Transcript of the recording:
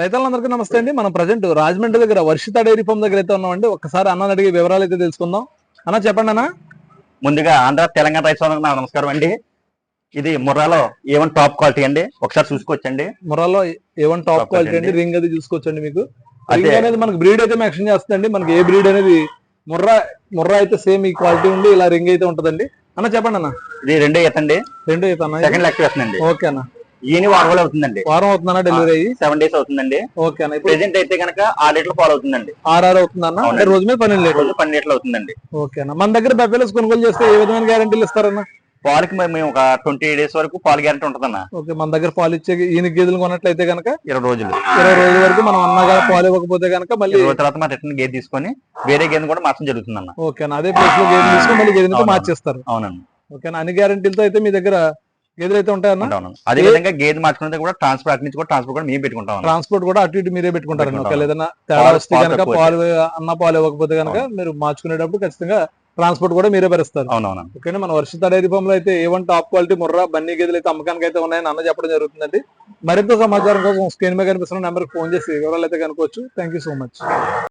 రైతులందరికీ నమస్తే అండి. మనం ప్రజెంట్ రాజమండ్రి దగ్గర వర్షిత డైరీ ఫామ్ దగ్గర అయితే ఉన్నామండి. ఒక్కసారి అన్న అడిగే వివరాలు అయితే తెలుసుకుందాం. అన్న చెప్పండి అన్న. ముందుగా ఆంధ్ర తెలంగాణ రైతు నమస్కారం అండి. ఇది ముర్రాలో ఏవన్ టాప్ క్వాలిటీ అండి. ఒకసారి చూసుకోవచ్చండి. ముర్రాలో ఏవన్ టాప్ క్వాలిటీ అండి. రింగ్ అది చూసుకోవచ్చండి మీకు. రింగ్ అనేది మనకి బ్రీడ్ అయితే మెన్షన్ చేస్తుందండి మనకి ఏ బ్రీడ్ అనేది ముర్రా ముర్రా అయితే సేమ్ ఈ క్వాలిటీ ఉండి ఇలా రింగ్ అయితే ఉంటదండి. అన్న చెప్పండి అన్న. ఇది రెండో ఎత్తండి రెండు అయితే అన్న. సెకండ్ లెక్క ఓకే అన్న. ఈయన వారం అవుతుందండి. వారం అవుతుందన్న డెలివరీ అయ్యి? సెవెన్ డేస్ అవుతుందండి. ఓకే అన్న ఇప్పుడు ప్రెసెంట్ అయితే కనుక ఆరు లీటర్లు పాలు అవుతుందండి. ఆర్ఆర్ అవుతుందన్న? అంటే. రోజు మీద పన్నెండు లీటర్లు. రోజు పన్నెండు లీటర్లు అవుతుందండి. ఓకే అన్న మన దగ్గర బెబ్బేలస్ కొనుగోలు చేస్తే ఏ విధమైన గ్యారంటీలు ఇస్తారన్న? పాలకి మరి మేము ఒక ట్వంటీ డేస్ వరకు పాలు గ్యారెంటీ ఉంటుందన్న. ఓకే మన దగ్గర పాలు ఇచ్చే ఈయన గేదెలు కొన్నట్లయితే కనుక ఇరవై రోజులు. ఇరవై రోజుల వరకు మనం అన్నగా పాలు ఇవ్వకపోతే కనుక మళ్ళీ ఇరవై రోజుల తర్వాత మా రిటర్న్ గేదె తీసుకొని వేరే గేదె కూడా మార్చడం జరుగుతుందన్న. ఓకే అన్న అదే ప్లేస్లో గేదె తీసుకుని మళ్ళీ గేదెని అవునవును. మార్చేస్తారు. అవునండి. ఓకే అన్ని గ్యారంటీలతో అయితే మీ దగ్గర గేదెలు అయితే ఉంటాయన్న. అవునవును అదే విధంగా గేదె మార్చుకున్నది కూడా ట్రాన్స్పోర్ట్ అటు నుంచి కూడా ట్రాన్స్పోర్ట్ కూడా మేము పెట్టుకుంటాం. ట్రాన్స్పోర్ట్ కూడా అటు ఇటు మీరే పెట్టుకుంటారండి పెట్టుకుంటాం. ఒకవేళ ఏదైనా తేడా పాలు- వస్తే పాలు కనుక తక్కువ పాలు అన్న పాలు ఇవ్వకపోతే కనుక మీరు మార్చుకునేటప్పుడు ఖచ్చితంగా ట్రాన్స్పోర్ట్ కూడా మీరే భరిస్తారు. అవునవును ఓకే మన వర్షిత డైరీ ఫామ్లో అయితే A one top quality Murrah Bunny గేదెలు అయితే అమ్మకానికి అయితే ఉన్నాయని అన్న చెప్పడం జరుగుతుందండి. మరింత సమాచారం కోసం స్క్రీన్ మీద కనిపిస్తున్న నెంబర్ ఫోన్ చేసి వివరాలు అయితే కనుకోవచ్చు థ్యాంక్ సో మచ్